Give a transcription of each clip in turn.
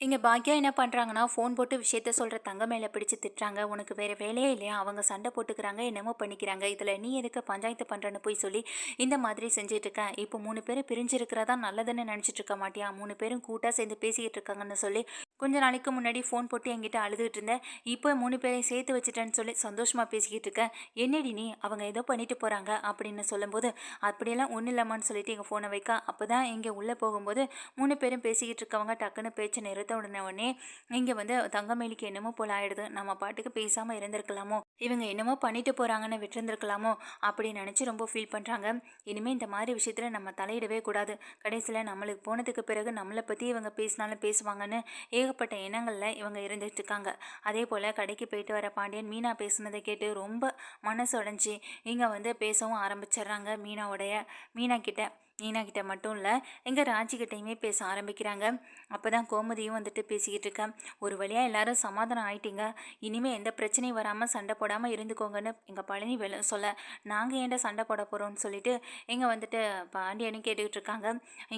இங்கே பாக்யா என்ன பண்ணுறாங்கன்னா ஃபோன் போட்டு விஷயத்த சொல்கிற தங்க மேலே பிடிச்சி திட்டுறாங்க. உனக்கு வேறு வேலையே இல்லையா? அவங்க சண்டை போட்டுக்கிறாங்க என்னமோ பண்ணிக்கிறாங்க. இதில் நீ எதுக்கு பஞ்சாயத்து பண்ணுறன்னு போய் சொல்லி இந்த மாதிரி செஞ்சுட்டு இருக்கேன் இப்போ மூணு பேரும் பிரிஞ்சிருக்கிறதா நல்லதுன்னு நினச்சிட்டு இருக்க மாட்டியா? மூணு பேரும் கூட்டாக சேர்ந்து பேசிக்கிட்டு இருக்காங்கன்னு சொல்லி கொஞ்ச நாளைக்கு முன்னாடி ஃபோன் போட்டு என்கிட்ட அழுதுகிட்டு இருந்தேன். இப்போ மூணு பேரையும் சேர்த்து வச்சுட்டேன்னு சொல்லி சந்தோஷமாக பேசிக்கிட்டு இருக்கேன். என்னடி நீ? அவங்க ஏதோ பண்ணிட்டு போகிறாங்க அப்படின்னு சொல்லும்போது அப்படியெல்லாம் ஒன்றும் இல்லாமான்னு சொல்லிட்டு எங்கள் ஃபோனை வைக்க. அப்போ தான் இங்கே உள்ளே போகும்போது மூணு பேரும் பேசிக்கிட்டு இருக்கவங்க டக்குன்னு பேச்சு நிறுத்த உடனே உடனே இங்கே வந்து தங்கமேலிக்கு என்னமோ போல ஆயிடுது. நம்ம பாட்டுக்கு பேசாமல் இருந்திருக்கலாமோ? இவங்க என்னமோ பண்ணிட்டு போகிறாங்கன்னு விட்டுருந்துருக்கலாமோ? அப்படின்னு நினச்சி ரொம்ப ஃபீல் பண்ணுறாங்க இனிமேல் இந்த மாதிரி விஷயத்தில் நம்ம தலையிடவே கூடாது. கடைசியில் நம்மளுக்கு போனதுக்கு பிறகு நம்மளை பற்றி இவங்க பேசினாலும் பேசுவாங்கன்னு ஏ ஏகப்பட்ட எண்ணங்களில் இவங்க இருந்துகிட்டு இருக்காங்க அதே போல் கடைக்கு போயிட்டு வர பாண்டியன் மீனா பேசுனதை கேட்டு ரொம்ப மனசு உடஞ்சி இங்கே வந்து பேசவும் ஆரம்பிச்சிடுறாங்க மீனாவுடைய மீனா கிட்ட நீனா கிட்ட மட்டும் இல்லை எங்கள் ராஜிக்கிட்டையுமே பேச ஆரம்பிக்கிறாங்க. அப்போ தான் கோமதியும் வந்துட்டு பேசிக்கிட்டு இருக்கேன் ஒரு வழியாக எல்லாரும் சமாதானம் ஆயிட்டீங்க. இனிமேல் எந்த பிரச்சனையும் வராமல் சண்டை போடாமல் இருந்துக்கோங்கன்னு எங்கள் பழனி வெள சொல்ல நாங்கள் ஏன்டா சண்டை போட போகிறோம்னு சொல்லிட்டு இங்கே வந்துட்டு பாண்டியனும் கேட்டுக்கிட்டு இருக்காங்க.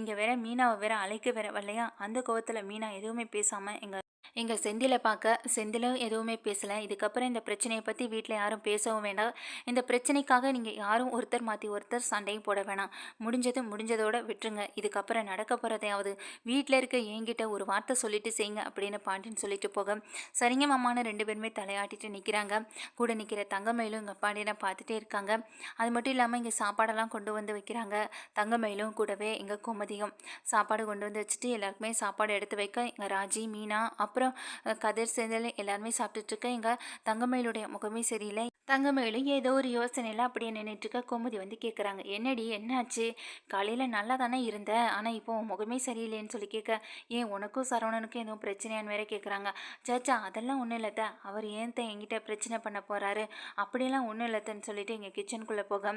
இங்கே வேற மீனாவை வேற அழைக்க வேற வரலையா? அந்த கோவத்தில் மீனா எதுவுமே பேசாமல் எங்கள் எங்கள் செந்திலை பார்க்க செந்திலும் எதுவுமே பேசலை. இதுக்கப்புறம் இந்த பிரச்சனையை பற்றி வீட்டில் யாரும் பேசவும் வேண்டாம். இந்த பிரச்சனைக்காக நீங்கள் யாரும் ஒருத்தர் மாற்றி ஒருத்தர் சண்டையும் போட வேணாம். முடிஞ்சது முடிஞ்சதோட விட்டுருங்க. இதுக்கப்புறம் நடக்க போகிறதையாவது வீட்டில் இருக்க என்கிட்ட ஒரு வார்த்தை சொல்லிட்டு செய்யுங்க அப்படின்னு பாண்டியன் சொல்லிட்டு போக சரிங்க மாமான ரெண்டு பேருமே தலையாட்டிட்டு நிற்கிறாங்க கூட நிற்கிற தங்கமயிலும் எங்கள் பாண்டியனை பார்த்துட்டே இருக்காங்க. அது மட்டும் இல்லாமல் இங்கே சாப்பாடெல்லாம் கொண்டு வந்து வைக்கிறாங்க. தங்கமயிலும் கூடவே எங்கள் கோமதியும் சாப்பாடு கொண்டு வந்து வச்சுட்டு எல்லாருக்குமே சாப்பாடு எடுத்து வைக்க எங்கள் ராஜி மீனா அப்புறம் கதிர் செந்தில் எல்லாருமே சாப்பிட்டுட்ருக்க எங்கள் தங்கமயிலுடைய முகமே சரியில்லை. தங்கமயிலும் ஏதோ ஒரு யோசனையில் அப்படியே நின்றுட்டுருக்க கோமதி வந்து கேட்குறாங்க என்னடி என்னாச்சு? காலையில் நல்லா தானே இருந்த? ஆனால் இப்போ உன் முகமே சரியில்லைன்னு சொல்லி கேட்க ஏன் உனக்கும் சரவணனுக்கும் எதுவும் பிரச்சனையான்னு வேற கேட்குறாங்க சாச்சா அதெல்லாம் ஒன்றும் இல்லத்த. அவர் ஏன் தான் என்கிட்ட பிரச்சனை பண்ண போகிறாரு அப்படியெல்லாம் ஒன்றும் இல்லைத்தன்னு சொல்லிட்டு எங்கள் கிச்சனுக்குள்ளே போக.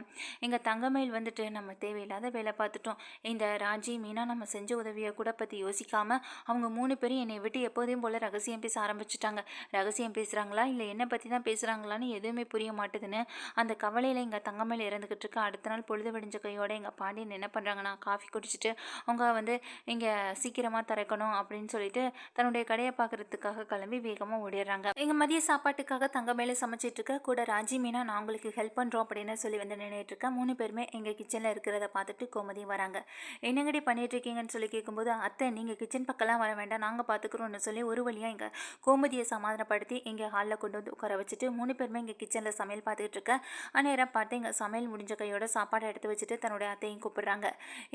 எங்கள் தங்கமயில் வந்துட்டு நம்ம தேவையில்லாத வேலை பார்த்துட்டோம். இந்த ராஜி மீனா நம்ம செஞ்ச உதவியை கூட பற்றி யோசிக்காமல் அவங்க மூணு பேரும் என்னை விட்டு எப்போதையும் போல் ரகசியம் பேச ஆரம்பிச்சிட்டாங்க. ரகசியம் பேசுகிறாங்களா இல்லை என்னை பற்றி தான் பேசுகிறாங்களான்னு எதுவுமே புரிய மாட்டுதுன்னு அந்த கவலையில் எங்கள் தங்கமேல இறந்துக்கிட்டு இருக்க அடுத்த நாள் பொழுது விடிஞ்ச கையோட எங்கள் பாண்டியன் என்ன பண்ணுறாங்கன்னா காஃபி குடிச்சிட்டு அவங்க வந்து இங்கே சீக்கிரமாக திறக்கணும் அப்படின்னு சொல்லிட்டு தன்னுடைய கடையை பார்க்குறதுக்காக கிளம்பி வேகமாக ஓடிடுறாங்க. எங்கள் மதிய சாப்பாட்டுக்காக தங்கமேல சமைச்சிட்டு இருக்க கூட ராஜி மீனா நான் உங்களுக்கு ஹெல்ப் பண்ணுறோம் அப்படின்னு சொல்லி வந்து நின்றுட்டு இருக்கேன் மூணு பேருமே எங்கள் கிச்சனில் இருக்கிறத பார்த்துட்டு கோமதியும் வராங்க. என்னங்கடி பண்ணிட்டு இருக்கீங்கன்னு சொல்லி கேட்கும்போது அத்தை நீங்கள் கிச்சன் பக்கம்லாம் வர வேண்டாம் நாங்கள் பார்த்துக்குறோம்னு சொல்லி ஒரு வழியாக எங்கள் கோமதியை சமாதானப்படுத்தி இங்கே ஹாலில் கொண்டு வந்து உட்கார வச்சுட்டு மூணு பேருமே இங்கே கிச்சனில் சமையல் பார்த்துக்கிட்டு இருக்கேன் அந்நேரம் பார்த்து இங்கே சமையல் முடிஞ்ச கையோட சாப்பாடை எடுத்து வச்சுட்டு தன்னுடைய அத்தையும் கூப்பிடுறாங்க.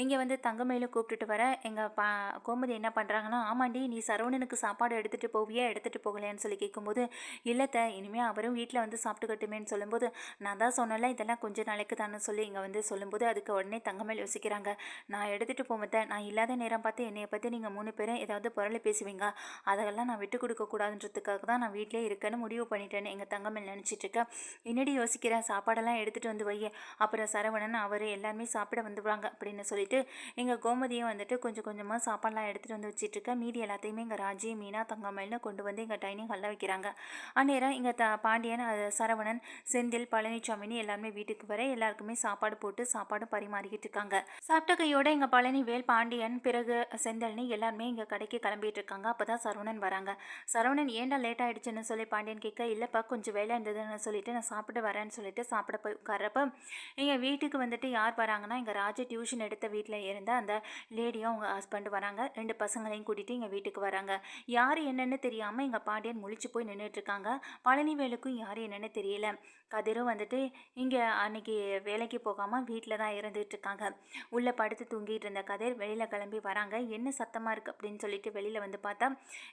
இங்கே வந்து தங்கமயிலும் கூப்பிட்டுட்டு வர எங்கள் பா கோமதி என்ன பண்ணுறாங்கன்னா ஆமாண்டி நீ சரவணனுக்கு சாப்பாடு எடுத்துகிட்டு போவியா எடுத்துகிட்டு போகலையான்னு சொல்லி கேட்கும்போது இல்லைத்த இனிமேல் அவரும் வீட்டில் வந்து சாப்பிட்டுக்கட்டுமேன்னு சொல்லும்போது நான் தான் சொன்னல இதெல்லாம் கொஞ்ச நாளைக்கு தானே சொல்லி இங்கே வந்து சொல்லும்போது அதுக்கு உடனே தங்கமேல் யோசிக்கிறாங்க. நான் எடுத்துகிட்டு போவேன் நான் இல்லாத நேரம் பார்த்து என்னையை பற்றி நீங்கள் மூணு பேரும் ஏதாவது பொருளை பேசுவீங்க. அதெல்லாம் நான் விட்டு கொடுக்கக்கூடாதுன்றதுக்காக தான் நான் வீட்டிலே இருக்கேன்னு முடிவு பண்ணிட்டேன்னு எங்கள் தங்கமேல் நினச்சிட்டு இருக்கேன் என்னடி யோசிக்கிற? சாப்பாடெல்லாம் எடுத்துகிட்டு வந்து வை அப்புறம் சரவணன் அவர் எல்லாருமே சாப்பிட வந்துடுவாங்க அப்படின்னு சொல்லிட்டு எங்கள் கோமதியும் வந்துட்டு கொஞ்சம் கொஞ்சமாக சாப்பாடெலாம் எடுத்துகிட்டு வந்து வச்சிட்டு மீதி எல்லாத்தையுமே எங்கள் ராஜி மீனா தங்கமயில்னு கொண்டு வந்து எங்கள் டைனிங் ஹாலில் வைக்கிறாங்க. அந்நேரம் இங்கே த பாண்டியன் அது சரவணன் செந்தில் பழனிசாமின்னு எல்லாருமே வீட்டுக்கு வர எல்லாருக்குமே சாப்பாடு போட்டு சாப்பாடும் பரிமாறிக்கிட்டு இருக்காங்க. சாப்பிட்ட கையோட எங்கள் பழனிவேல் பாண்டியன் பிறகு செந்தில்னு எல்லாருமே இங்கே கடைக்கு கிளம்பிட்டு இருக்காங்க. அப்போ தான் சரவணன் வராங்க. சரவணன் ஏன்டா லேட் ஆகிடுச்சுன்னு சொல்லி பாண்டியன் கேட்க இல்லைப்பா கொஞ்சம் வேலை இருந்ததுன்னு சொல்லிட்டு நான் சாப்பிட்டு வரேன்னு சொல்லிட்டு சாப்பிட போய் உட்கார்றப்போ எங்கள் வீட்டுக்கு வந்துட்டு யார் வராங்கன்னா எங்கள் ராஜா டியூஷன் எடுத்த வீட்டில் இருந்த அந்த லேடியும் அவங்க ஹஸ்பண்ட் வராங்க. ரெண்டு பசங்களையும் கூட்டிகிட்டு எங்கள் வீட்டுக்கு வராங்க. யார் என்னென்னு தெரியாமல் எங்கள் பாண்டியன் முழிச்சு போய் நின்றுட்டுருக்காங்க பழனிவேலுக்கும் யார் என்னென்னு தெரியல. கதிரும் வந்துட்டு இங்கே அன்னைக்கு வேலைக்கு போகாமல் வீட்டில் தான் இருந்துகிட்டு இருக்காங்க. உள்ளே படுத்து தூங்கிட்டு இருந்த கதிர் வெளியில் கிளம்பி வராங்க. என்ன சத்தமாக இருக்குது அப்படின்னு சொல்லிட்டு வெளியில் வந்து பார்த்தா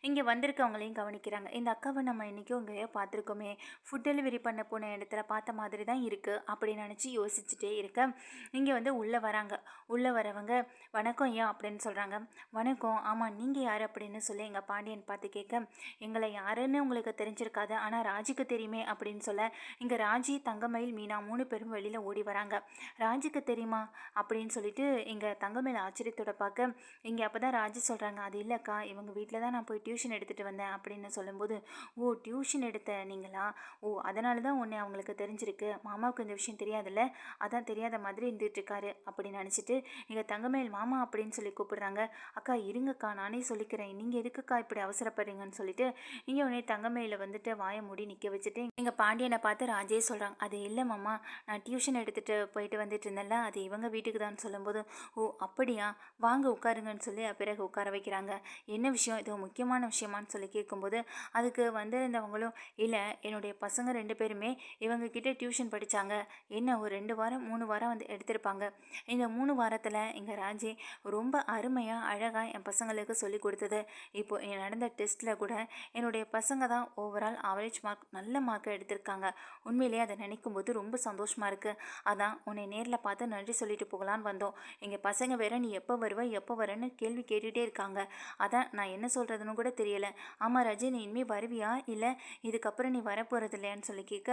இங்கே வந்திருக்கவங்களையும் கவனிக்கிறாங்க. இந்த அக்காவை நம்ம இன்றைக்கும் இங்கேயோ பார்த்துருக்கோமே. ஃபுட் டெலிவரி பண்ண போன இடத்துல பார்த்த மாதிரி தான் இருக்குது அப்படின்னு நினச்சி யோசிச்சுட்டே இருக்கேன். இங்கே வந்து உள்ளே வராங்க. உள்ளே வரவங்க வணக்கம் ஐயா அப்படின்னு சொல்கிறாங்க வணக்கம். ஆமாம் நீங்கள் யார்? அப்படின்னு சொல்லி எங்கள் பாண்டியன் பார்த்து கேட்க எங்களை யாருன்னு உங்களுக்கு தெரிஞ்சிருக்காது. ஆனால் ராஜுக்கு தெரியுமே அப்படின்னு சொல்ல இங்கே ராஜி தங்கமயில் மீனா மூணு பேரும் வெளியில் ஓடி வராங்க. ராஜுக்கு தெரியுமா? அப்படின்னு சொல்லிட்டு இங்கே தங்கமயில் ஆச்சரியத்தோட பார்க்க இங்கே அப்போ தான் ராஜி சொல்கிறாங்க அது இல்லைக்கா இவங்க வீட்டில் தான் நான் போய் டியூஷன் எடுத்துகிட்டு வந்தேன் அப்படின்னு சொல்லும்போது ஓ டியூஷன் எடுத்த நீங்களா? ஓ அதனால தான் உன்னை அவங்களுக்கு தெரிஞ்சிருக்கு. மாமாவுக்கு இந்த விஷயம் தெரியாதுல்ல? அதான் தெரியாத மாதிரி இருந்துகிட்ருக்காரு அப்படின்னு நினச்சிட்டு எங்கள் தங்கமேல் மாமா அப்படின்னு சொல்லி கூப்பிடுறாங்க. அக்கா இருங்கக்கா நானே சொல்லிக்கிறேன். நீங்கள் எதுக்குக்கா இப்படி அவசரப்படுறீங்கன்னு சொல்லிட்டு இங்கே உடனே தங்கமேல வந்துட்டு வாயை மூடி நிற்க வச்சுட்டு எங்கள் பாண்டியனை பார்த்து ராஜே சொல்கிறாங்க அது இல்லை மாமா. நான் டியூஷன் எடுத்துகிட்டு போயிட்டு வந்துட்டு இருந்தேன்ல அது இவங்க வீட்டுக்கு தான். சொல்லும்போது ஓ அப்படியா? வாங்க உட்காருங்கன்னு சொல்லி பிறகு உட்கார வைக்கிறாங்க. என்ன விஷயம்? இது முக்கியமான விஷயமான்னு சொல்லி கேட்கும்போது அதுக்கு வந்திருந்தவங்களும் இல்லை என்னுடைய பசங்க ரெண்டு பேருமே இவங்க கிட்டே டியூஷன் படித்தாங்க என்ன ஒரு ரெண்டு வாரம் மூணு வாரம் வந்து எடுத்திருப்பாங்க. இந்த மூணு வாரத்தில் எங்கள் ராஜி ரொம்ப அருமையாக அழகாக என் பசங்களுக்கு சொல்லி கொடுத்தது. இப்போ நடந்த டெஸ்ட்டில் கூட என்னுடைய பசங்க தான் ஓவரால் ஆவரேஜ் மார்க் நல்ல மார்க் எடுத்திருக்காங்க. உண்மையிலேயே அதை நினைக்கும் போது ரொம்ப சந்தோஷமாக இருக்குது அதான் உன்னை நேரில் பார்த்து நன்றி சொல்லிட்டு போகலான்னு வந்தோம். எங்கள் பசங்க வேற நீ எப்போ வருவ எப்போ வரேன்னு கேள்வி கேட்டுகிட்டே இருக்காங்க. அதான் நான் என்ன சொல்கிறதுன்னு கூட தெரியலை. ஆமாம் ராஜி நீ இனிமேல் வருவியா? இல்லை இதுக்கப்புறம் நீ வரப்போகிறது இல்லையான்னு சொல்லி கேட்க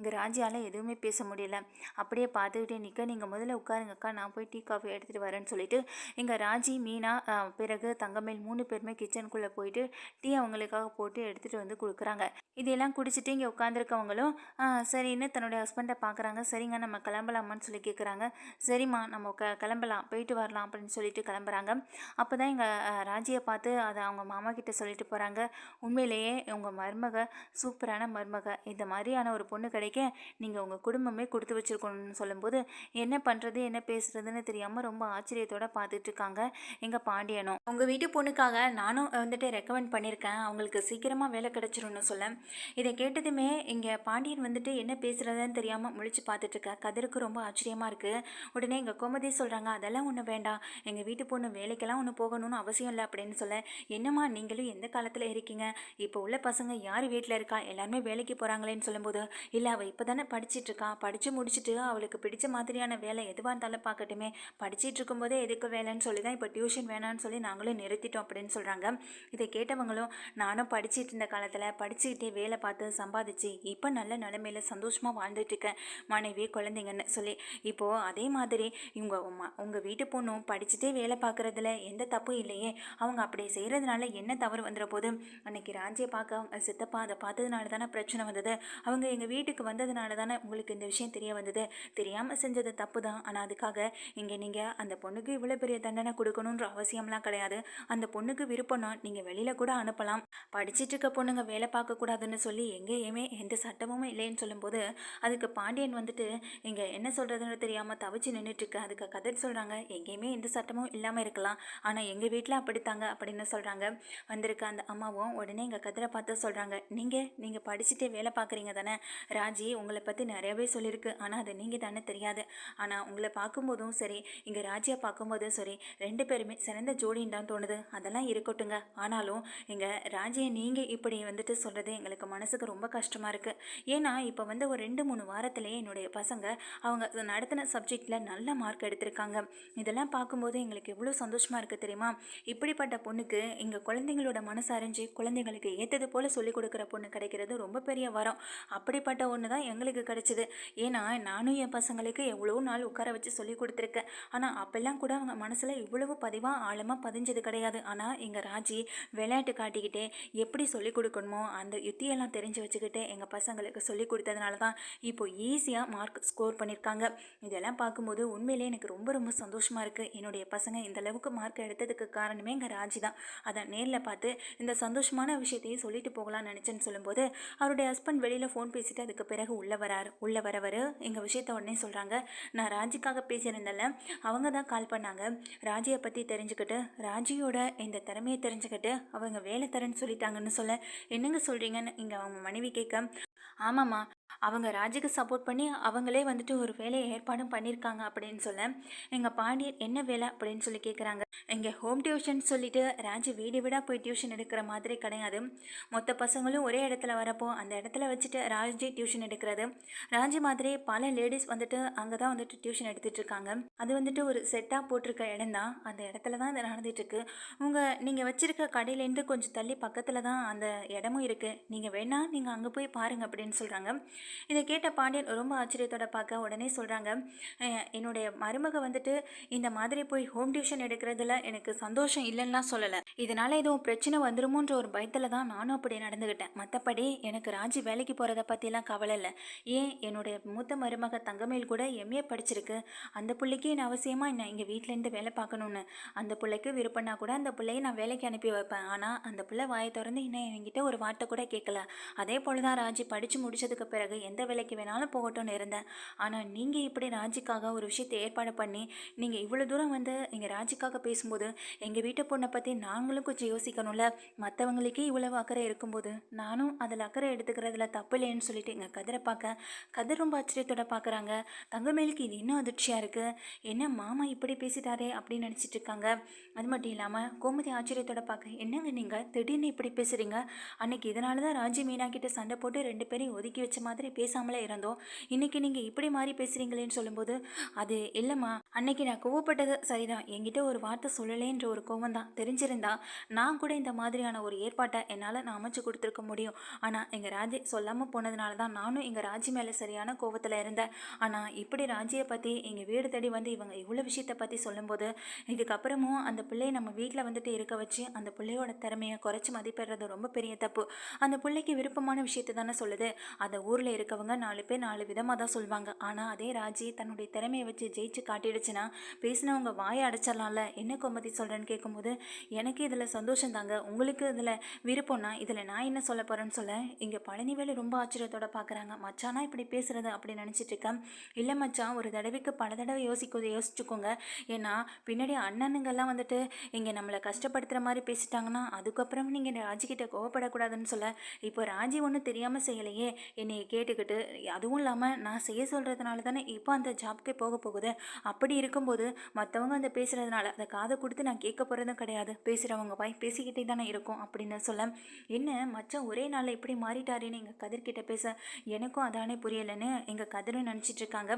இங்கே ராஜியால் எதுவுமே பேச முடியல. அப்படியே பார்த்துக்கிட்டே நிற்க நீங்கள் முதல்ல உட்காருங்கக்கா நான் போய் டீ காஃபி எடுத்துகிட்டு வரேன்னு சொல்லிட்டு இங்கே ராஜி மீனா பிறகு தங்கமேல் மூணு பேருமே கிச்சனுக்குள்ளே போயிட்டு டீ அவங்களுக்காக போட்டு எடுத்துகிட்டு வந்து கொடுக்குறாங்க. இதெல்லாம் குடிச்சிட்டு இங்கே உட்காந்துருக்கவங்களும் சரின்னு தன்னுடைய ஹஸ்பண்டை பார்க்குறாங்க. சரிங்க நம்ம கிளம்பலாமான்னு சொல்லி கேட்குறாங்க சரிம்மா நம்ம க கிளம்பலாம் போயிட்டு வரலாம் அப்படின்னு சொல்லிட்டு கிளம்புறாங்க. அப்போ தான் எங்கள் ராஜியை பார்த்து அதை அவங்க மாமா கிட்ட சொல்லிட்டு போகிறாங்க உண்மையிலேயே உங்கள் மருமக சூப்பரான மருமக. இந்த மாதிரியான ஒரு பொண்ணு கிடைக்க நீங்கள் உங்கள் குடும்பமே கொடுத்து வச்சிருக்கணும்னு சொல்லும்போது என்ன பண்ணுறது என்ன பேசுகிறதுன்னு தெரியாமல் ரொம்ப ஆச்சரியத்தோட பார்த்துட்டு இருக்காங்க எங்கள் பாண்டியனும். உங்கள் வீட்டு பொண்ணுக்காக நானும் வந்துட்டு ரெக்கமெண்ட் பண்ணியிருக்கேன் அவங்களுக்கு சீக்கிரமாக வேலை கிடச்சிரும்னு சொல்ல. இதை கேட்டதுமே இங்கே பாண்டியன் வந்துட்டு என்ன பேசுகிறதுன்னு தெரியாமல் முழிச்சு பார்த்துட்டு இருக்க கதிருக்கு ரொம்ப ஆச்சரியமாக இருக்குது உடனே எங்கள் கோமதி சொல்கிறாங்க அதெல்லாம் ஒன்றும் வேண்டாம். எங்கள் வீட்டு பொண்ணு வேலைக்கெல்லாம் ஒன்று போகணும்னு அவசியம் இல்லை அப்படின்னு சொல்ல. என்னம்மா நீங்களும் எந்த காலத்தில் இருக்கீங்க? இப்போ உள்ள பசங்க யார் வீட்டில் இருக்கா? எல்லாருமே வேலைக்கு போகிறாங்களேன்னு சொல்லும்போது இல்லை அவள் இப்போ தானே படிச்சிட்டு இருக்கா படித்து முடிச்சுட்டு அவளுக்கு பிடிச்ச மாதிரியான வேலை எதுவாக இருந்தாலும் பார்க்கட்டுமே படிச்சிட்டு இருக்கும்போதே எதுக்கு வேலைன்னு சொல்லி தான் இப்போ டியூஷன் வேணான்னு சொல்லி நாங்களும் நிறுத்திட்டோம் அப்படின்னு சொல்கிறாங்க இதை கேட்டவங்களும் நானும் படிச்சிட்டு இருந்த காலத்தில் படிச்சுக்கிட்டே வேலை பார்த்து சம்பாதிச்சு இப்போ நல்ல நிலைமையில் சந்தோஷமாக வாழ்ந்துட்டுருக்கேன் மனைவி குழந்தைங்கன்னு சொல்லி. இப்போது அதே மாதிரி இவங்க உம்ம- உங்கள் வீட்டு பொண்ணும் படிச்சுட்டே வேலை பார்க்குறதுல எந்த தப்பும் இல்லையே. அவங்க அப்படி செய்கிறதுனால என்ன தவறு வந்துட போது? அன்னைக்கு ராஜியை பார்க்க அவங்க சித்தப்பா அதை பார்த்ததுனால தானே பிரச்சனை வந்தது. அவங்க எங்கள் வீட்டுக்கு வந்ததுனால தானே உங்களுக்கு இந்த விஷயம் தெரிய வந்தது? தெரியாமல் செஞ்சது தப்பு தான் ஆனால் அதுக்காக இங்கே நீங்கள் அந்த பொண்ணுக்கு இவ்வளோ பெரிய தண்டனை கொடுக்கணுன்ற அவசியம்லாம் கிடையாது. அந்த பொண்ணுக்கு விருப்பம்னா நீங்கள் வெளியில் கூட அனுப்பலாம். படிச்சுட்டு இருக்க பொண்ணுங்க வேலை பார்க்கக்கூடாதுன்னு சொல்லி எங்கேயுமே எந்த சட்டமும் இல்லைன்னு சொல்லும்போது அதுக்கு பாண்டியன் வந்துட்டு இங்கே என்ன சொல்கிறதுன்னு தெரியாமல் தவிச்சு நின்றுட்டுருக்கு அதுக்கு கதை சொல்கிறாங்க எங்கேயுமே எந்த சட்டமும் இல்லாமல் இருக்கலாம். ஆனால் எங்கள் வீட்டில் அப்படித்தாங்க அப்படின்னு சொல்கிறாங்க வந்திருக்க அந்த அம்மாவும் உடனே எங்கள் கதிரை பார்த்து சொல்கிறாங்க நீங்கள் நீங்கள் படிச்சுட்டே வேலை பார்க்குறீங்க தானே? ராஜி ராஜி உங்களை பற்றி நிறையவே சொல்லியிருக்கு ஆனால் அது நீங்கள் தானே தெரியாது. ஆனால் உங்களை பார்க்கும்போதும் சரி இங்கே ராஜியை பார்க்கும்போதும் சரி ரெண்டு பேருமே சிறந்த ஜோடின்னு தான் தோணுது. அதெல்லாம் இருக்கட்டுங்க ஆனாலும் இங்கே ராஜியை நீங்கள் இப்படி வந்துட்டு சொல்கிறது எங்களுக்கு மனசுக்கு ரொம்ப கஷ்டமாக இருக்குது ஏன்னா இப்போ வந்து ஒரு ரெண்டு மூணு வாரத்திலேயே என்னுடைய பசங்க அவங்க நடத்தின சப்ஜெக்டில் நல்ல மார்க் எடுத்திருக்காங்க. இதெல்லாம் பார்க்கும்போது எங்களுக்கு எவ்வளோ சந்தோஷமாக இருக்குது தெரியுமா? இப்படிப்பட்ட பொண்ணுக்கு இங்கே குழந்தைங்களோட மனசு அறிஞ்சு குழந்தைங்களுக்கு ஏற்றது போல் சொல்லிக் கொடுக்குற பொண்ணு கிடைக்கிறது ரொம்ப பெரிய வரம். அப்படிப்பட்ட ஒன்று தான் எங்களுக்கு கிடச்சிது. ஏன்னா நானும் என் பசங்களுக்கு எவ்வளோ நாள் உட்கார வச்சு சொல்லி கொடுத்துருக்கேன். ஆனால் அப்பெல்லாம் கூட அவங்க மனசில் இவ்வளவு பதிவாக ஆழமாக பதிஞ்சது கிடையாது. ஆனால் எங்கள் ராஜி விளையாட்டு காட்டிக்கிட்டே எப்படி சொல்லிக் கொடுக்கணுமோ அந்த யுத்தியெல்லாம் தெரிஞ்சு வச்சுக்கிட்டு எங்கள் பசங்களுக்கு சொல்லி கொடுத்ததுனால தான் இப்போ ஈஸியாக மார்க் ஸ்கோர் பண்ணியிருக்காங்க இதெல்லாம் பார்க்கும்போது உண்மையிலே எனக்கு ரொம்ப ரொம்ப சந்தோஷமாக இருக்குது என்னுடைய பசங்க இந்த அளவுக்கு மார்க் எடுத்ததுக்கு காரணமே எங்கள் ராஜி தான். அதை நேரில் பார்த்து இந்த சந்தோஷமான விஷயத்தையும் சொல்லிட்டு போகலாம்னு நினச்சேன்னு சொல்லும்போது அவருடைய ஹஸ்பண்ட் வெளியில் ஃபோன் பேசிட்டு அதுக்கு பிறகு உள்ளே வரார் உள்ளே வரவர் எங்கள் விஷயத்த உடனே சொல்கிறாங்க நான் ராஜிக்காக பேசியிருந்தேன்ல அவங்க தான் கால் பண்ணாங்க. ராஜியை பற்றி தெரிஞ்சுக்கிட்டு ராஜியோட இந்த திறமையை தெரிஞ்சுக்கிட்டு அவங்க வேலை தரேன்னு சொல்லிட்டாங்கன்னு சொல்ல என்னங்க சொல்கிறீங்கன்னு இங்கே அவங்க மனைவி கேட்க ஆமாம்மா. அவங்க ராஜுக்கு சப்போர்ட் பண்ணி அவங்களே வந்துட்டு ஒரு வேலையை ஏற்பாடும் பண்ணியிருக்காங்க அப்படின்னு சொல்ல எங்கள் பாண்டியன் என்ன வேலை அப்படின்னு சொல்லி கேட்குறாங்க இங்கே ஹோம் டியூஷன் சொல்லிட்டு ராஜு வீடு வீடாக போய் டியூஷன் எடுக்கிற மாதிரி கிடையாது. மொத்த பசங்களும் ஒரே இடத்துல வரப்போ அந்த இடத்துல வச்சுட்டு ராஜி டியூஷன் எடுக்கிறது. ராஜி மாதிரி பல லேடிஸ் வந்துட்டு அங்கே தான் வந்துட்டு டியூஷன் எடுத்துகிட்டு இருக்காங்க. அது வந்துட்டு ஒரு செட்டாக போட்டிருக்க இடம் தான். அந்த இடத்துல தான் இது நடந்துகிட்ருக்கு உங்கள் நீங்கள் வச்சுருக்க கடையிலேருந்து கொஞ்சம் தள்ளி பக்கத்தில் தான் அந்த இடமும் இருக்குது நீங்கள் வேணால் நீங்கள் அங்கே போய் பாருங்கள் அப்படின்னு சொல்கிறாங்க இதை கேட்ட பாண்டியன் ரொம்ப ஆச்சரியத்தோட பார்க்க உடனே சொல்கிறாங்க என்னுடைய மருமக வந்துட்டு இந்த மாதிரி போய் ஹோம் டியூஷன் எடுக்கிறதுல எனக்கு சந்தோஷம் இல்லைன்னா சொல்லலை. இதனால் எதுவும் பிரச்சனை வந்துருமோன்ற ஒரு பயத்தில் தான் நானும் அப்படி நடந்துக்கிட்டேன் மற்றபடி எனக்கு ராஜி வேலைக்கு போகிறத பற்றிலாம் கவலை இல்லை. ஏன் என்னுடைய மூத்த மருமக தங்கமேல் கூட எம்ஏ படிச்சிருக்கு. அந்த பிள்ளைக்கு என்ன அவசியமாக என்ன எங்கள் வீட்டிலேருந்து வேலை பார்க்கணுன்னு அந்த பிள்ளைக்கு விருப்பம்னா கூட அந்த பிள்ளையை நான் வேலைக்கு அனுப்பி வைப்பேன். ஆனால் அந்த பிள்ளை வாயை திறந்து இன்னும் என்கிட்ட ஒரு வார்த்தை கூட கேட்கல. அதே போல் தான் ராஜி படித்து முடித்ததுக்கு பிறகு எந்த வேலைக்கு வேணாலும் போகட்டும்னு இருந்தேன். ஆனால் நீங்கள் இப்படி ராஜிக்காக ஒரு விஷயத்தை ஏற்பாடு பண்ணி நீங்கள் இவ்வளோ தூரம் வந்து எங்கள் ராஜிக்காக பேசும்போது எங்கள் வீட்டு பொண்ணை பற்றி நாங்களும் கொஞ்சம் யோசிக்கணும்ல? மற்றவங்களுக்கே இவ்வளவு அக்கறை இருக்கும்போது நானும் அதில் அக்கறை எடுத்துக்கிறதுல தப்பு இல்லைன்னு சொல்லிட்டு எங்கள் கதிரை பார்க்க கதிர் ரொம்ப ஆச்சரியத்தோட பார்க்குறாங்க. தங்கமேலுக்கு இது இன்னும் அதிர்ச்சியாக இருக்குது என்ன மாமா இப்படி பேசிட்டாரே அப்படின்னு நினச்சிட்டு இருக்காங்க. அது மட்டும் இல்லாமல் கோமதி ஆச்சரியத்தோட பார்க்க என்னங்க நீங்கள் திடீர்னு இப்படி பேசுகிறீங்க அன்னைக்கு இதனால தான் ராஜி மீனா கிட்ட சண்டை போட்டு ரெண்டு பேரையும் ஒதுக்கி வச்ச மாதிரி பேசாமலே இருந்தோம். இன்னைக்கு நீங்கள் இப்படி மாறி பேசுகிறீங்களேன்னு சொல்லும்போது அது இல்லைம்மா. அன்னைக்கு நான் கோவப்பட்டது சரிதான். என்கிட்ட ஒரு வார்த்தை சொல்லலேன்ற ஒரு கோவம் தான் தெரிஞ்சிருந்தா நான் கூட இந்த மாதிரியான ஒரு ஏற்பாட்டை என்னால் நான் அமைச்சு கொடுத்துருக்க முடியும். ஆனால் எங்கள் ராஜி சொல்லாமல் போனதுனால தான் நானும் எங்கள் ராஜி மேலே சரியான கோவத்தில் இருந்தேன். ஆனால் இப்படி ராஜியை பற்றி எங்கள் வீடு தேடி வந்து இவங்க இவ்வளோ விஷயத்தை பற்றி சொல்லும்போது இதுக்கப்புறமும் அந்த பிள்ளையை நம்ம வீட்டில் வந்துட்டு இருக்க வச்சு அந்த பிள்ளையோட திறமையை குறைச்சி மதிப்பிடுறது ரொம்ப பெரிய தப்பு. அந்த பிள்ளைக்கு விருப்பமான விஷயத்தை தானே சொல்லுது. அந்த ஊரில் இருக்கவங்க நாலு பேர் நாலு விதமாக தான் சொல்லுவாங்க ஆனால் அதே ராஜி தன்னுடைய திறமையை வச்சு ஜெயிச்சு காட்டிடுச்சுன்னா பேசினவங்க வாயை அடைச்சிடலாம்ல? என்ன கோமதி சொல்கிறேன்னு கேட்கும்போது எனக்கு இதில் சந்தோஷம் தாங்க உங்களுக்கு இதில் விருப்பம்னா இதில் நான் என்ன சொல்ல போகிறேன்னு சொல்ல இங்கே பழனிவேலு ரொம்ப ஆச்சரியத்தோட பார்க்குறாங்க மச்சானா இப்படி பேசுகிறது அப்படி நினச்சிட்டு இருக்கேன். இல்லை மச்சான் ஒரு தடவைக்கு பல தடவை யோசிக்க யோசிச்சுக்கோங்க. ஏன்னா பின்னாடி அண்ணனுங்கெல்லாம் வந்துட்டு இங்கே நம்மளை கஷ்டப்படுத்துகிற மாதிரி பேசிட்டாங்கன்னா அதுக்கப்புறம் நீங்கள் ராஜிக்கிட்ட கோவப்படக்கூடாதுன்னு சொல்ல இப்போ ராஜி ஒன்றும் தெரியாமல் செய்யலை இல்லையே? என்னை கேட்டுக்கிட்டு அதுவும் இல்லாமல் நான் செய்ய சொல்கிறதுனால தானே இப்போ அந்த ஜாப்க்கே போக போகுது. அப்படி இருக்கும்போது மற்றவங்க அந்த பேசுகிறதுனால அதை காதை கொடுத்து நான் கேட்க போகிறதும் கிடையாது. பேசுகிறவங்க வாய் பேசிக்கிட்டே தானே இருக்கும் அப்படின்னு சொல்ல. என்ன மச்சான் ஒரே நாளில் இப்படி மாறிட்டாருன்னு எங்கள் கதிர்கிட்ட பேச எனக்கும் அதானே புரியலைன்னு எங்கள் கதிரும் நினச்சிட்டு இருக்காங்க.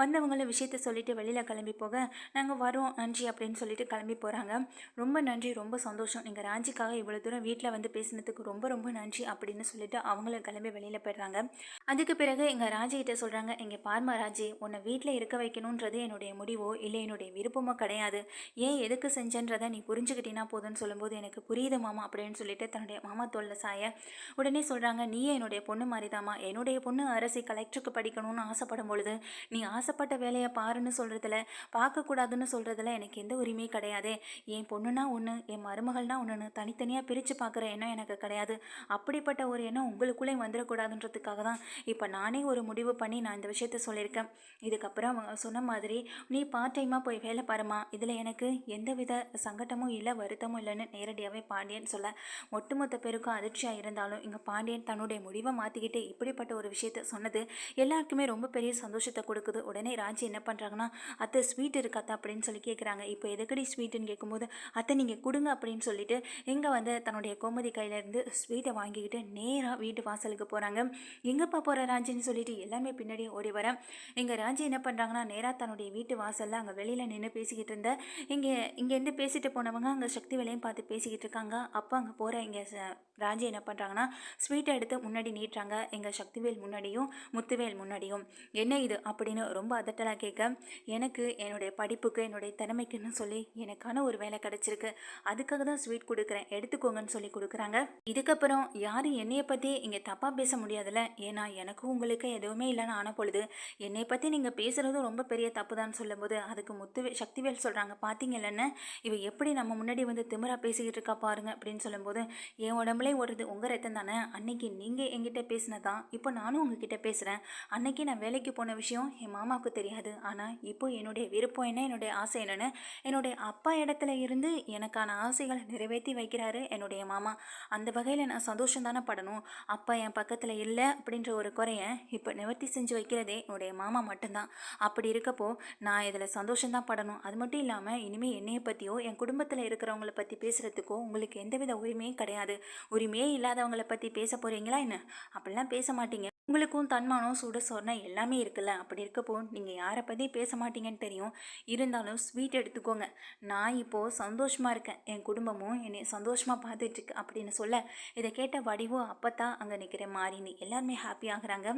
வந்தவங்கள விஷயத்த சொல்லிட்டு வெளியில் கிளம்பி போக நாங்கள் வரோம் நன்றி அப்படின்னு சொல்லிட்டு கிளம்பி போகிறாங்க ரொம்ப நன்றி ரொம்ப சந்தோஷம். நீங்கள் ராஞ்சிக்காக இவ்வளோ தூரம் வீட்டில் வந்து பேசினதுக்கு ரொம்ப ரொம்ப நன்றி அப்படின்னு சொல்லிட்டு அவங்களும் கிளம்பி வெளியில் போயிடுறாங்க அதுக்கு பிறகு எங்கள் ராஜிகிட்ட சொல்கிறாங்க எங்கள் பார்மா ராஜி உன்னை வீட்டில் இருக்க வைக்கணுன்றது என்னுடைய முடிவோ இல்லை என்னுடைய விருப்பமோ கிடையாது. ஏன் எதுக்கு செஞ்சன்றதை நீ புரிஞ்சுக்கிட்டீங்கன்னா போதும்னு சொல்லும்போது எனக்கு புரியுது மாமா அப்படின்னு சொல்லிட்டு தன்னுடைய மாமா தோல்ல சாய உடனே சொல்கிறாங்க நீயே என்னுடைய பொண்ணு மாதிரிதாம்மா என்னுடைய பொண்ணு அரசி கலெக்டருக்கு படிக்கணும்னு ஆசைப்படும் பொழுது நீ ஆசைப்பட்ட வேலையை பாருன்னு சொல்கிறதுல பார்க்கக்கூடாதுன்னு சொல்கிறதுல எனக்கு எந்த உரிமையும் கிடையாது. என் பொண்ணுனா ஒன்று என் மருமகள்னா ஒன்றுன்னு தனித்தனியாக பிரித்து பார்க்குற எண்ணம் எனக்கு கிடையாது. அப்படிப்பட்ட ஒரு எண்ணம் உங்களுக்குள்ளே வந்துடக்கூடாதுன்றதுக்காக தான் இப்போ நானே ஒரு முடிவு பண்ணி நான் இந்த விஷயத்த சொல்லியிருக்கேன். இதுக்கப்புறம் அவங்க சொன்ன மாதிரி நீ பார்ட் டைமாக போய் வேலை பாருமா இதில் எனக்கு எந்தவித சங்கட்டமும் இல்லை வருத்தமும் இல்லைன்னு நேரடியாகவே பாண்டியன் சொல்ல. ஒட்டுமொத்த பேருக்கும் அதிர்ச்சியாக இருந்தாலும் இங்கே பாண்டியன் தன்னுடைய முடிவை மாற்றிக்கிட்டு இப்படிப்பட்ட ஒரு விஷயத்த சொன்னது எல்லாருக்குமே ரொம்ப பெரிய சந்தோஷத்தை கொடுக்குது. உடனே ராஜி என்ன பண்ணுறாங்கன்னா அத்தை ஸ்வீட் இருக்காத்தா அப்படின்னு சொல்லி கேட்குறாங்க இப்போ எதுக்கடி ஸ்வீட்டுன்னு கேட்கும்போது அத்தை நீங்கள் கொடுங்க அப்படின்னு சொல்லிட்டு இங்கே வந்து தன்னுடைய கோமதி கையிலேருந்து ஸ்வீட்டை வாங்கிக்கிட்டு நேராக வீட்டு வாசலுக்கு போகிறாங்க எங்கேப்பா போகிற ராஜின்னு சொல்லிட்டு எல்லாமே பின்னாடியே ஓடி வரேன் இங்கே ராஜி என்ன பண்ணுறாங்கன்னா நேராக தன்னுடைய வீட்டு வாசலில் அங்கே வெளியில் நின்று பேசிக்கிட்டு இருந்த. இங்கே இங்கேருந்து பேசிட்டு போனவங்க அங்கே சக்தி வேலையும் பார்த்து பேசிக்கிட்டு இருக்காங்க. அப்போ அங்கே போகிற இங்கே ராஜி என்ன பண்ணுறாங்கன்னா ஸ்வீட்டை எடுத்து முன்னாடி நீட்டுறாங்க. எங்கள் சக்திவேல் முன்னாடியும் முத்துவேல் முன்னாடியும். என்ன இது அப்படின்னு ரொம்ப அதட்டலாக கேட்க எனக்கு என்னுடைய படிப்புக்கு என்னுடைய திறமைக்குன்னு சொல்லி எனக்கான ஒரு வேலை கிடச்சிருக்கு. அதுக்காக தான் ஸ்வீட் கொடுக்குறேன். எடுத்துக்கோங்கன்னு சொல்லி கொடுக்குறாங்க. இதுக்கப்புறம் யாரும் என்னையை பற்றி இங்கே தப்பாக பேச முடியாதுல்ல. ஏன்னா எனக்கும் உங்களுக்கு எதுவுமே இல்லைன்னு ஆன பொழுது என்னை பற்றி நீங்கள் பேசுகிறதும் ரொம்ப பெரிய தப்பு தான் சொல்லும்போது அதுக்கு முத்துவே சக்திவேல் சொல்கிறாங்க பார்த்தீங்கல்லன்னு இவ எப்படி நம்ம முன்னாடி வந்து திமிரா பேசிக்கிட்டு இருக்கா பாருங்க அப்படின்னு சொல்லும்போது என் உடம்புல ஓடுறது உங்கள் ரத்தம் தானே? அன்னைக்கு நீங்கள் என்கிட்ட பேசினதான் இப்போ நானும் உங்ககிட்ட பேசுகிறேன் அன்னைக்கு நான் வேலைக்கு போன விஷயம் என் மாமாவுக்கு தெரியாது. ஆனால் இப்போ என்னுடைய விருப்பம் என்ன? என்னுடைய ஆசை என்னென்னு? என்னுடைய அப்பா இடத்துல இருந்து எனக்கான ஆசைகளை நிறைவேற்றி வைக்கிறாரு என்னுடைய மாமா. அந்த வகையில் நான் சந்தோஷம் தானே படணும். அப்பா என் பக்கத்தில் இல்லை அப்படின்ற ஒரு குறைய இப்போ நிவர்த்தி செஞ்சு வைக்கிறதே என்னுடைய மாமா மட்டும்தான். அப்படி இருக்கப்போ நான் இதில் சந்தோஷம் தான் படணும். அது மட்டும் இல்லாமல் இனிமேல் என்னையை பற்றியோ என் குடும்பத்தில் இருக்கிறவங்கள பற்றி பேசுகிறதுக்கோ உங்களுக்கு எந்தவித உரிமையும் கிடையாது. உரிமையே இல்லாதவங்கள பற்றி பேச போகிறீங்களா என்ன? அப்படிலாம் பேச மாட்டீங்க. உங்களுக்கும் தன்மானம் சுட சொன்ன எல்லாமே இருக்குல்ல. அப்படி இருக்கப்போ நீங்கள் யாரை பற்றி பேச மாட்டீங்கன்னு தெரியும். இருந்தாலும் ஸ்வீட் எடுத்துக்கோங்க. நான் இப்போது சந்தோஷமாக இருக்கேன். என் குடும்பமும் என்னை சந்தோஷமாக பார்த்துட்ருக்கு அப்படின்னு சொல்ல இதை கேட்ட வடிவும் அப்போ தான் அங்கே நிற்கிற மாறினி எல்லாருமே ஹாப்பி ஆகுறாங்க.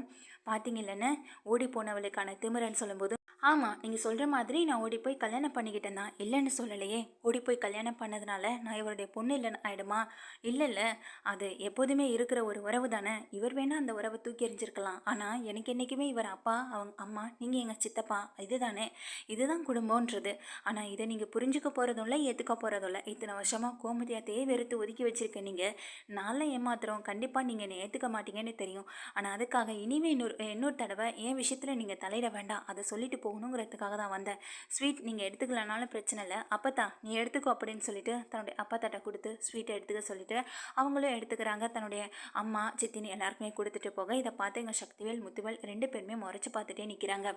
பார்த்தீங்கல்லன்னு ஓடி போனவளுக்கான திமிரன்னு சொல்லும்போது ஆமாம் நீங்கள் சொல்கிற மாதிரி நான் ஓடி போய் கல்யாணம் பண்ணிக்கிட்டேன் தான் இல்லைன்னு சொல்லலையே. ஓடி போய் கல்யாணம் பண்ணதுனால நான் இவருடைய பொண்ணு இல்லைன்னு ஆயிடுமா? இல்லை இல்லை. அது எப்போதுமே இருக்கிற ஒரு உறவு தானே. இவர் வேணால் அந்த உறவை தூக்கி எறிஞ்சிருக்கலாம். ஆனால் எனக்கு என்றைக்குமே இவர் அப்பா அவங்க அம்மா நீங்கள் எங்கள் சித்தப்பா இதுதானே. இதுதான் குடும்பம்ன்றது. ஆனால் இதை நீங்கள் புரிஞ்சுக்க போகிறதும் இல்லை ஏற்றுக்க போகிறதும் இல்லை. இத்தனை வருஷமாக கோமதியாத்தையே வெறுத்து ஒதுக்கி வச்சுருக்க நீங்கள் நாளில் ஏமாத்திரம் கண்டிப்பாக நீங்கள் என்னை ஏற்றுக்க மாட்டீங்கன்னு தெரியும். ஆனால் அதுக்காக இனிமே இன்னொரு இன்னொரு தடவை என் விஷயத்தில் நீங்கள் தலையிட வேண்டாம். அதை சொல்லிட்டு போகணுங்கிறதுக்காக தான் வந்தேன். ஸ்வீட் நீங்கள் எடுத்துக்கலனாலும் பிரச்சனை இல்லை. அப்பத்தா நீ எடுத்துக்கோ அப்படின்னு சொல்லிட்டு தன்னுடைய அப்பா கொடுத்து ஸ்வீட்டை எடுத்துக்க சொல்லிட்டு அவங்களும் எடுத்துக்கிறாங்க. தன்னுடைய அம்மா சித்தினி எல்லாருக்குமே கொடுத்துட்டு போக இதை பார்த்து எங்கள் சக்திவேல் முத்துவேல் ரெண்டு பேருமே முறைச்சி பார்த்துட்டே நிற்கிறாங்க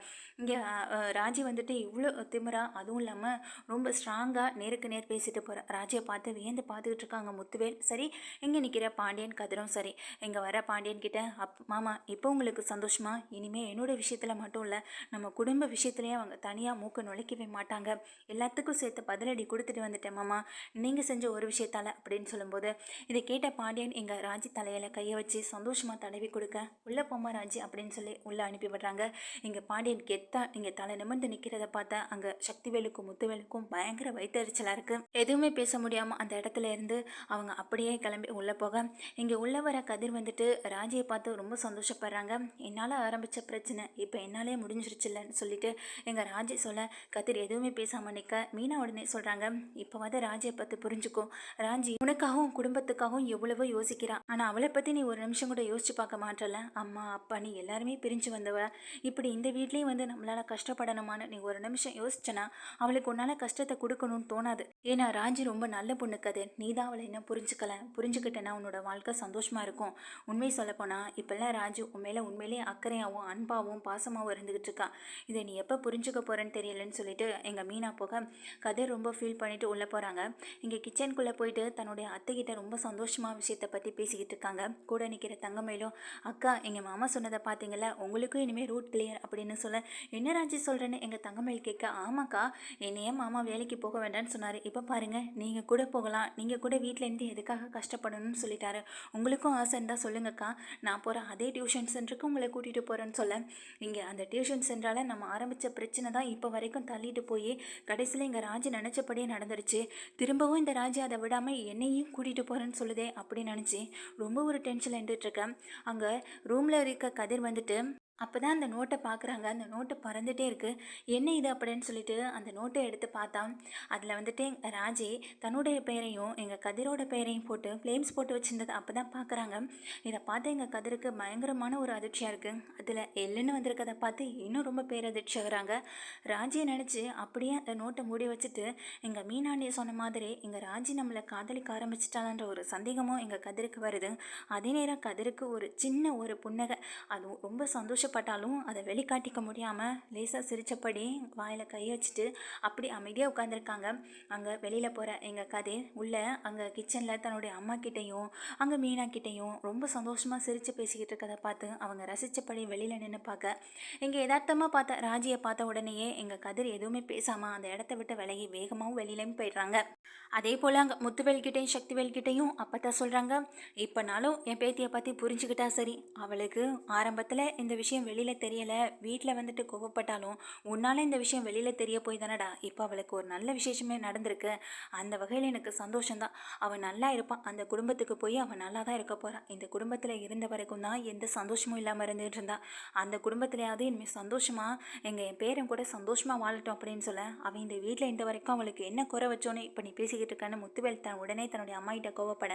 இங்கே ராஜி வந்துட்டு இவ்வளோ திமிரா அதுவும் இல்லாமல் ரொம்ப ஸ்ட்ராங்காக நேருக்கு நேர் பேசிட்டு போகிற ராஜியை பார்த்து வியந்து பார்த்துக்கிட்டு இருக்காங்க முத்துவேல். சரி இங்கே நிற்கிற பாண்டியன் கதிரும் சரி. இங்கே வர பாண்டியன் கிட்ட அப் மாமா இப்போ உங்களுக்கு சந்தோஷமா? இனிமேல் என்னோட விஷயத்தில் மட்டும் இல்லை நம்ம குடும்ப விஷயம் விஷயத்துலையும் அவங்க தனியாக மூக்க நுழைக்கவே மாட்டாங்க. எல்லாத்துக்கும் சேர்த்து பதிலடி கொடுத்துட்டு வந்துட்டேன் மாமா. நீங்கள் செஞ்ச ஒரு விஷயத்தால் அப்படின்னு சொல்லும்போது இதை கேட்ட பாண்டியன் எங்கள் ராஜி தலையில் கையை வச்சு சந்தோஷமாக தடவி கொடுக்க உள்ளே போமா ராஜி அப்படின்னு சொல்லி உள்ளே அனுப்பி விடுறாங்க. இங்கே பாண்டியன் கெத்தா இங்கே தலை நிமிர்ந்து நிற்கிறத பார்த்தா அங்கே சக்திவேலுக்கும் முத்துவேலுக்கும் பயங்கர வயிற்றுச்சலாக இருக்குது எதுவுமே பேச முடியாமல் அந்த இடத்துல இருந்து அவங்க அப்படியே கிளம்பி உள்ளே போக இங்கே உள்ளே வர கதிர் வந்துட்டு ராஜியை பார்த்து ரொம்ப சந்தோஷப்படுறாங்க. என்னால் ஆரம்பித்த பிரச்சனை இப்போ என்னாலே முடிஞ்சிருச்சுல்லன்னு சொல்லிட்டு எங்கள் ராஜி சொல்ல கதிர் எதுவுமே பேசாமல் நிற்க மீனா உடனே சொல்கிறாங்க இப்போ வந்து ராஜியை பற்றி புரிஞ்சுக்கோ. ராஜி உனக்காகவும் குடும்பத்துக்காகவும் எவ்வளவோ யோசிக்கிறான் ஆனால் அவளை பற்றி நீ ஒரு நிமிஷம் கூட யோசிச்சு பார்க்க மாட்டல. அம்மா அப்பா நீ எல்லாருமே பிரிஞ்சு வந்தவ. இப்படி இந்த வீட்லேயும் வந்து நம்மளால் கஷ்டப்படணுமான்னு நீ ஒரு நிமிஷம் யோசிச்சனா அவளுக்கு உன்னால் கஷ்டத்தை கொடுக்கணும்னு தோணாது. ஏன்னா ராஜி ரொம்ப நல்ல பொண்ணு கதிர். நீ தான் அவளை என்ன புரிஞ்சுக்கல. புரிஞ்சுக்கிட்டேன்னா உன்னோட வாழ்க்கை சந்தோஷமாக இருக்கும். உண்மையை சொல்லப்போனால் இப்போல்லாம் ராஜு உன் மேலே உண்மையிலேயே அக்கறையாகவும் அன்பாகவும் பாசமாகவும் இருந்துகிட்டு இருக்கா. இதை நீ எப்போ புரிஞ்சுக்க போகிறேன்னு தெரியலன்னு சொல்லிட்டு எங்கள் மீனா போக கதிர் ரொம்ப ஃபீல் பண்ணிட்டு உள்ளே போகிறாங்க இங்கே கிச்சனுக்குள்ளே போயிட்டு தன்னுடைய அத்தைக்கிட்ட ரொம்ப சந்தோஷமாக விஷயத்தை பற்றி பேசிக்கிட்டு இருக்காங்க. கூட நிற்கிற தங்கமயிலும் அக்கா எங்கள் மாமா சொன்னதை பார்த்தீங்களா உங்களுக்கும் இனிமேல் ரூட் கிளியர் அப்படின்னு சொல்ல என்ன ராஜி சொல்கிறேன்னு எங்கள் தங்கமயில் கேட்க ஆமாக்கா என்னையே மாமா வேலைக்கு போக வேண்டாம்னு சொன்னார். இப்போ பாருங்கள் நீங்கள் கூட போகலாம். நீங்கள் கூட வீட்டிலேருந்து எதுக்காக கஷ்டப்படணும்னு சொல்லிட்டாரு. உங்களுக்கும் ஆசை இருந்தால் சொல்லுங்கக்கா. நான் போகிற அதே டியூஷன் சென்டருக்கு உங்களை கூட்டிகிட்டு போகிறேன்னு சொல்ல இங்கே அந்த டியூஷன் சென்டரால் நம்ம ஆரம்பித்த பிரச்சனை தான் இப்போ வரைக்கும் தள்ளிட்டு போய் கடைசியில் இங்கே ராஜி நினச்சபடியே நடந்துருச்சு. திரும்பவும் இந்த ராஜி அதை விடாமல் என்னையும் கூட்டிகிட்டு போகிறேன்னு சொல்லுதே அப்படின்னு நினச்சி ரொம்ப ஒரு டென்ஷனில் இருந்துகிட்ருக்கேன் அங்கே ரூமில் இருக்க கதிர் வந்துட்டு அப்போ தான் அந்த நோட்டை பார்க்குறாங்க அந்த நோட்டு பறந்துகிட்டே இருக்குது என்ன இது அப்படின்னு சொல்லிட்டு அந்த நோட்டை எடுத்து பார்த்தா அதில் வந்துட்டு ராஜே தன்னுடைய பெயரையும் எங்கள் கதிரோட பெயரையும் போட்டு ஃப்ளேம்ஸ் போட்டு வச்சுருந்தது அப்போ தான் பார்க்குறாங்க இதை பார்த்து எங்கள் கதிருக்கு பயங்கரமான ஒரு அதிர்ச்சியாக இருக்குது அதில் எல்லுன்னு வந்திருக்கதை பார்த்து இன்னும் ரொம்ப பேர் ஆகுறாங்க. ராஜியை நினச்சி அப்படியே அந்த நோட்டை மூடி வச்சுட்டு எங்கள் மீனாண்டியை சொன்ன மாதிரி எங்கள் ராஜி நம்மளை காதலிக்க ஆரம்பிச்சிட்டாலன்ற ஒரு சந்தேகமும் எங்கள் கதிருக்கு வருது. அதே நேரம் கதிருக்கு ஒரு சின்ன ஒரு புன்னகை. அதுவும் ரொம்ப சந்தோஷம் கஷ்டப்பட்டாலும் அதை வெளிக்காட்டிக்க முடியாமல் லேசாக சிரித்தபடி வாயில் கை வச்சுட்டு அப்படி அமைதியாக உட்காந்துருக்காங்க அங்கே வெளியில் போகிற எங்கள் கதை உள்ளே அங்கே கிச்சனில் தன்னுடைய அம்மா கிட்டேயும் அங்கே மீனா கிட்டேயும் ரொம்ப சந்தோஷமாக சிரித்து பேசிக்கிட்டு இருக்கதை பார்த்து அவங்க ரசித்தபடி வெளியில் நின்று பார்க்க. இங்கே யதார்த்தமாக பார்த்த ராஜியை பார்த்த உடனேயே எங்கள் கதிர் எதுவுமே பேசாமல் அந்த இடத்த விட்டு விலகி வேகமாகவும் வெளியிலையும் போயிடுறாங்க. அதே போல் அங்கே முத்துவேல்கிட்டையும் சக்திவேல்கிட்டையும் அப்போ தான் சொல்கிறாங்க இப்போனாலும் என் பேத்தியை பற்றி புரிஞ்சுக்கிட்டா சரி. அவளுக்கு ஆரம்பத்தில் இந்த விஷயம் விஷயம் வெளியில் தெரியலை வீட்டில் வந்துட்டு கோவப்பட்டாலும் உன்னால் இந்த விஷயம் வெளியில் தெரிய போய் தானடா இப்போ அவளுக்கு ஒரு நல்ல விசேஷமே நடந்திருக்கு. அந்த வகையில் எனக்கு சந்தோஷம்தான். அவன் நல்லா இருப்பான் அந்த குடும்பத்துக்கு போய் அவன் நல்லா தான் இருக்க போகிறான் இந்த குடும்பத்தில் இருந்த வரைக்கும் தான் எந்த சந்தோஷமும் இல்லாமல் இருந்துகிட்டு இருந்தா. அந்த குடும்பத்துலையாவது இனிமேல் சந்தோஷமாக எங்கள் என் பேரன் கூட சந்தோஷமாக வாழட்டும் அப்படின்னு சொல்ல அவன் இந்த வீட்டில் இந்த வரைக்கும் அவளுக்கு என்ன குறை வச்சோன்னு இப்போ நீ பேசிக்கிட்டு இருக்கான்னு முத்துவேல் தன் உடனே தன்னுடைய அம்மாயிட்ட கோவப்பட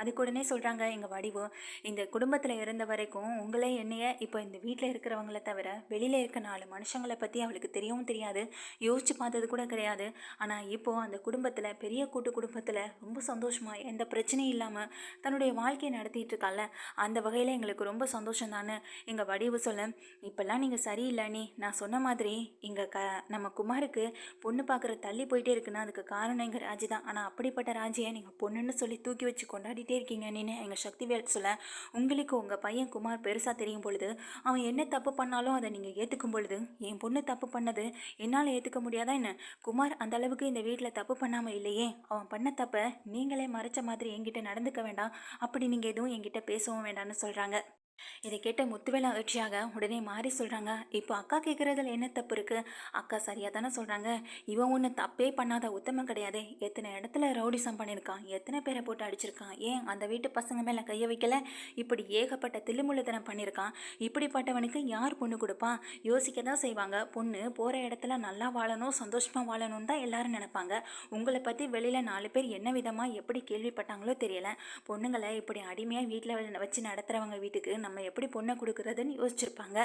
அதுக்கு உடனே சொல்கிறாங்க எங்கள் வடிவு இந்த குடும்பத்தில் இருந்த வரைக்கும் உங்களே என்னைய இப்போ இந்த வீட்டில் வீட்டில் இருக்கிறவங்கள தவிர வெளியில் இருக்க நாலு மனுஷங்களை பற்றி அவளுக்கு தெரியவும் தெரியாது. யோசிச்சு பார்த்தது கூட கிடையாது. ஆனால் இப்போது அந்த குடும்பத்தில் பெரிய கூட்டு குடும்பத்தில் ரொம்ப சந்தோஷமாக எந்த பிரச்சனையும் இல்லாமல் தன்னுடைய வாழ்க்கையை நடத்திட்டு இருக்கால அந்த வகையில் எங்களுக்கு ரொம்ப சந்தோஷம் தானே எங்கள் வடிவு சொல்ல இப்போல்லாம் நீங்கள் சரியில்லை நீ நான் சொன்ன மாதிரி இங்கே க நம்ம குமாருக்கு பொண்ணு பார்க்குற தள்ளி போயிட்டே இருக்குன்னா அதுக்கு காரணம் எங்கள் ராஜி தான். ஆனால் அப்படிப்பட்ட ராஜியை நீங்கள் பொண்ணுன்னு சொல்லி தூக்கி வச்சு கொண்டாடிட்டே இருக்கீங்க நீன்னு எங்கள் சக்திவேல் சொல்ல உங்களுக்கு உங்கள் பையன் குமார் பெருசாக தெரியும் பொழுது அவன் என்ன தப்பு பண்ணாலும் அதை நீங்கள் ஏற்றுக்கும் பொழுது என் பொண்ணு தப்பு பண்ணது என்னால் ஏற்றுக்க முடியாதா என்ன? குமார் அந்த அளவுக்கு இந்த வீட்டில் தப்பு பண்ணாமல் இல்லையே. அவன் பண்ண தப்பை நீங்களே மறைச்ச மாதிரி என்கிட்ட நடந்துக்க வேண்டாம். அப்படி நீங்கள் எதுவும் என்கிட்ட பேசவும் வேண்டாம்னு சொல்கிறாங்க இதை கேட்ட முத்துவேல் அதிர்ச்சியாக உடனே மாறி சொல்கிறாங்க இப்போ அக்கா கேட்குறதுல என்ன தப்பு இருக்குது அக்கா சரியாக தானே சொல்கிறாங்க இவன் ஒன்று தப்பே பண்ணாத உத்தமம் கிடையாது. எத்தனை இடத்துல ரவுடிசம் பண்ணியிருக்கான் எத்தனை பேரை போட்டு அடிச்சிருக்கான் ஏன் அந்த வீட்டு பசங்க மேலே கையை வைக்கல? இப்படி ஏகப்பட்ட தில்லுமுள்ளுத்தனம் பண்ணியிருக்கான். இப்படிப்பட்டவனுக்கு யார் பொண்ணு கொடுப்பான் யோசிக்க தான் செய்வாங்க. பொண்ணு போகிற இடத்துல நல்லா வாழணும் சந்தோஷமாக வாழணும்னு தான் எல்லாரும் நினைப்பாங்க. உங்களை பற்றி வெளியில் நாலு பேர் என்ன விதமாக எப்படி கேள்விப்பட்டாங்களோ தெரியல. பொண்ணுங்களை இப்படி அடிமையாக வீட்டில் வச்சு நடத்துகிறவங்க வீட்டுக்கு நம்ம எப்படி பொண்ணை கொடுக்குறதுன்னு யோசிச்சிருப்பாங்க.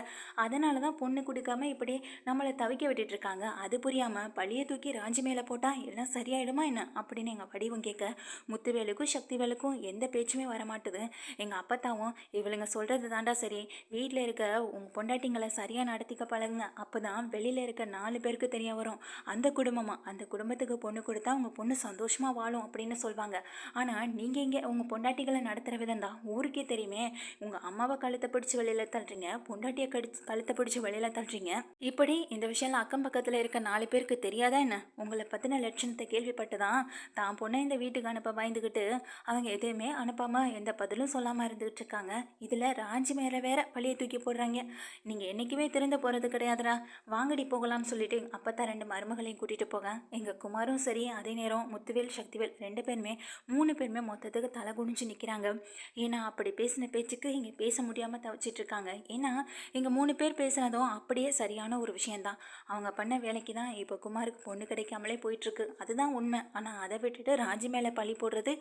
அதனால தான் பொண்ணு கொடுக்காம இப்படி நம்மளை தவிக்க விட்டுட்டு இருக்காங்க. அது புரியாமல் பழியை தூக்கி ராஞ்சி மேலே போட்டால் எல்லாம் சரியாயிடுமா என்ன? அப்படின்னு எங்கள் வடிவம் கேட்க முத்துவேலுக்கும் சக்திவேலுக்கும் எந்த பேச்சுமே வரமாட்டுது. எங்கள் அப்பத்தாவும் இவளுங்க சொல்கிறது தாண்டா சரி. வீட்டில் இருக்க உங்கள் பொண்டாட்டிங்களை சரியாக நடத்திக்க பழகுங்க. அப்போ தான் வெளியில் இருக்க நாலு பேருக்கு தெரிய வரும். அந்த குடும்பமாக அந்த குடும்பத்துக்கு பொண்ணு கொடுத்தா உங்கள் பொண்ணு சந்தோஷமாக வாழும் அப்படின்னு சொல்லுவாங்க ஆனால் நீங்கள் இங்கே உங்கள் பொண்டாட்டிகளை நடத்துகிற விதம் தான். ஊருக்கே தெரியுமே உங்கள் அம்மா அம்மாவை கழுத்தை பிடிச்சி வெளியில் தள்ளுறீங்க பொண்டாட்டியை கடிச்சு கழுத்தை பிடிச்சி வெளியில் தள்ளுறீங்க. இப்படி இந்த விஷயம்லாம் அக்கம் பக்கத்தில் இருக்க நாலு பேருக்கு தெரியாதா என்ன? உங்களை பற்றின லட்சணத்தை கேள்விப்பட்டு தான் தான் பொண்ணை இந்த வீட்டுக்கு அனுப்ப பயந்துக்கிட்டு அவங்க எதுவுமே அனுப்பாமல் எந்த பதிலும் சொல்லாமல் இருந்துகிட்டு இருக்காங்க. இதில் ராஞ்சி மேலே வேற பழியை தூக்கி போடுறாங்க. நீங்கள் என்றைக்குமே திறந்து போகிறது கிடையாதுடா. வாங்கடி போகலாம்னு சொல்லிட்டு தான் ரெண்டு மருமகளையும் கூட்டிகிட்டு போக எங்கள் குமாரும் சரி அதே நேரம் முத்துவேல் சக்திவேல் ரெண்டு பேருமே மூணு பேருமே மொத்தத்துக்கு தலை குனிஞ்சு நிற்கிறாங்க ஏன்னா அப்படி பேசின பேச்சுக்கு இங்கே பேச முடியாமல் தவிச்சிட்டு இருக்காங்க ஏன்னா இங்கே மூணு பேர் பேசுனதும் அப்படியே சரியான ஒரு விஷயந்தான் அவங்க பண்ண வேலைக்கு தான் இப்போ குமாருக்கு பொண்ணு கிடைக்காமலே போயிட்டுருக்கு அதுதான் உண்மை. ஆனால் அதை விட்டுட்டு ராஜி மேலே பழி போடுறது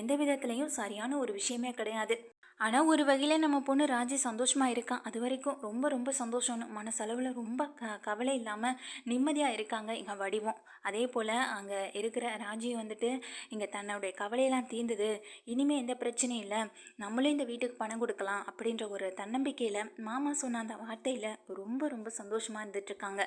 எந்த விதத்துலேயும் சரியான ஒரு விஷயமே கிடையாது. ஆனால் ஒரு வகையில் நம்ம பொண்ணு ராஜி சந்தோஷமாக இருக்கான் அது வரைக்கும் ரொம்ப ரொம்ப சந்தோஷம்னு மனசளவில் ரொம்ப க கவலை இல்லாமல் நிம்மதியாக இருக்காங்க எங்கள் வடிவம். அதே போல் அங்கே இருக்கிற ராஜி வந்துட்டு இங்கே தன்னுடைய கவலையெல்லாம் தீர்ந்தது. இனிமேல் எந்த பிரச்சனையும் இல்லை. நம்மளும் இந்த வீட்டுக்கு பணம் கொடுக்கலாம் அப்படின்ற ஒரு தன்னம்பிக்கையில் மாமா சொன்ன அந்த வார்த்தையில் ரொம்ப ரொம்ப சந்தோஷமாக இருந்துட்டுருக்காங்க